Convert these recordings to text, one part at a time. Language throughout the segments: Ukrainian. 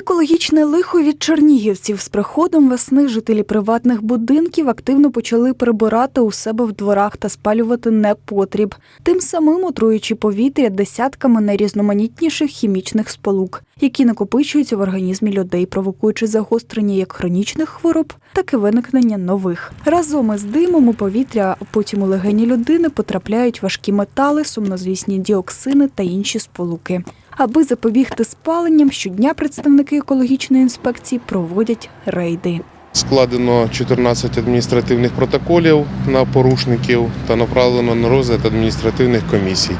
Екологічне лихо від чернігівців з приходом весни жителі приватних будинків активно почали прибирати у себе в дворах та спалювати непотріб, тим самим отруючи повітря десятками найрізноманітніших хімічних сполук, які накопичуються в організмі людей, провокуючи загострення як хронічних хвороб, так і виникнення нових. Разом із димом у повітря, а потім у легені людини потрапляють важкі метали, сумнозвісні діоксини та інші сполуки. Аби запобігти спаленням, щодня представники екологічної інспекції проводять рейди. Складено 14 адміністративних протоколів на порушників та направлено на розгляд адміністративних комісій.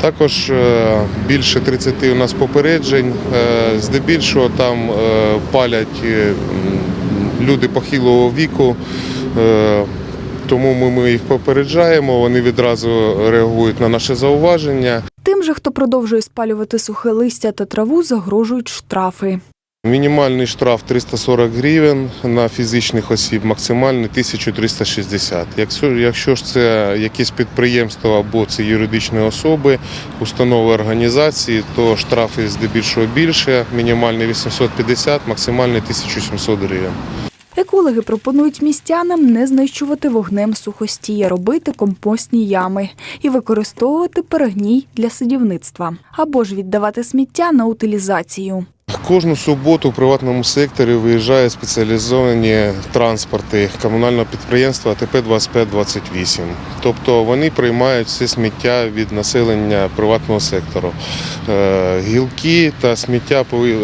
Також е, більше 30 у нас попереджень. Е, Здебільшого там е, палять люди похилого віку. Тому ми їх попереджаємо, вони відразу реагують на наше зауваження. Тим же, хто продовжує спалювати сухе листя та траву, загрожують штрафи. Мінімальний штраф 340 гривень на фізичних осіб, максимальний 1360. Якщо, якщо ж це якісь підприємства або це юридичні особи, установи організації, то штрафи здебільшого більше, мінімальний 850, максимальний 1700 гривень. Екологи пропонують містянам не знищувати вогнем сухості, а робити компостні ями і використовувати перегній для садівництва або ж віддавати сміття на утилізацію. Кожну суботу в приватному секторі виїжджають спеціалізовані транспорти комунального підприємства АТП 2528. Тобто вони приймають все сміття від населення приватного сектору. Е, Гілки та сміття е,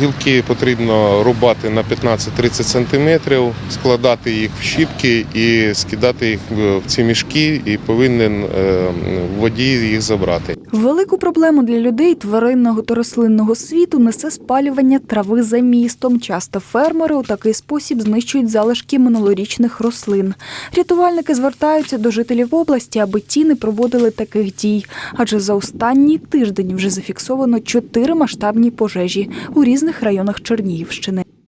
гілки потрібно рубати на 15-30 см, складати їх в щіпки і скидати їх в ці мішки, і повинен е, водій їх забрати. Велику проблему для людей тваринного та рослинного світу несе спалювання трави за містом. Часто фермери у такий спосіб знищують залишки минулорічних рослин. Рятувальники звертаються до жителів області, аби ті не проводили таких дій. Адже за останній тиждень вже зафіксовано чотири масштабні пожежі у різних районах Чернігівщини.